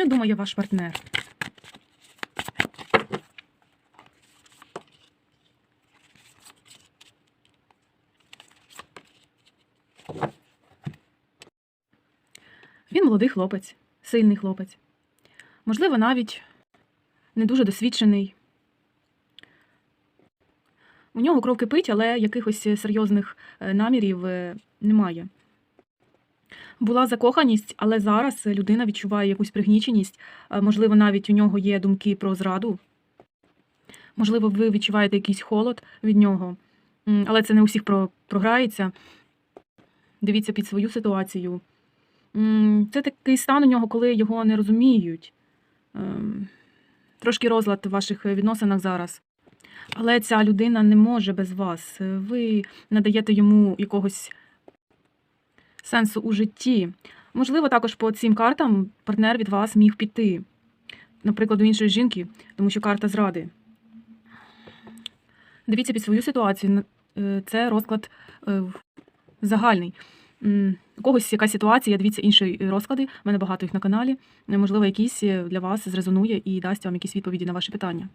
Що думає ваш партнер? Він молодий хлопець, сильний хлопець. Можливо, навіть не дуже досвідчений. У нього кров кипить, але якихось серйозних е, намірів е, немає. Була закоханість, але зараз людина відчуває якусь пригніченість. Е, Можливо, навіть у нього є думки про зраду. Можливо, ви відчуваєте якийсь холод від нього, але це не у всіх про- програється. Дивіться під свою ситуацію. Це такий стан у нього, коли його не розуміють. Ем, Трошки розлад в ваших відносинах зараз. Але ця людина не може без вас. Е, Ви надаєте йому якогось сенсу у житті. Можливо, також по цим картам партнер від вас міг піти, наприклад, до іншої жінки, тому що карта зради. Дивіться під свою ситуацію. Е, Це розклад е, загальний. У когось якась ситуація, дивіться інші розклади. У мене багато їх на каналі. Можливо, якийсь е, для вас зрезонує і дасть вам якісь відповіді на ваші питання.